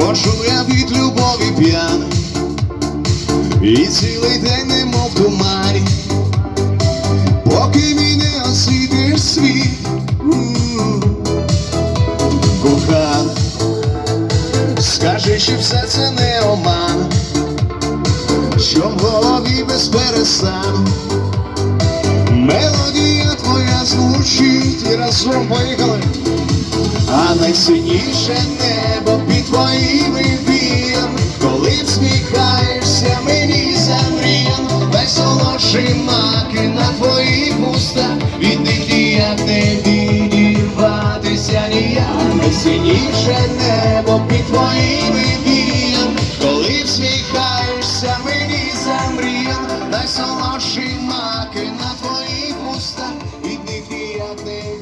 Ходжу я від любові п'яний, і цілий день немов в тумані, поки мій не освітиш світ. М. Кохана, скажи, що все це не оман, що в голові без перестану. Мелодія твоя звучить і разом поїхали. А найсильніше небо ти твоїми віями, коли всміхаєшся мені за мріям, Найсолодші маки на твоїх вустах, від них ніяк не відірватися ніяк, найсиніше небо під твоїми віями, коли всміхаєшся мені за мріям, найсолодші маки на твоїх вустах, від них ніяк не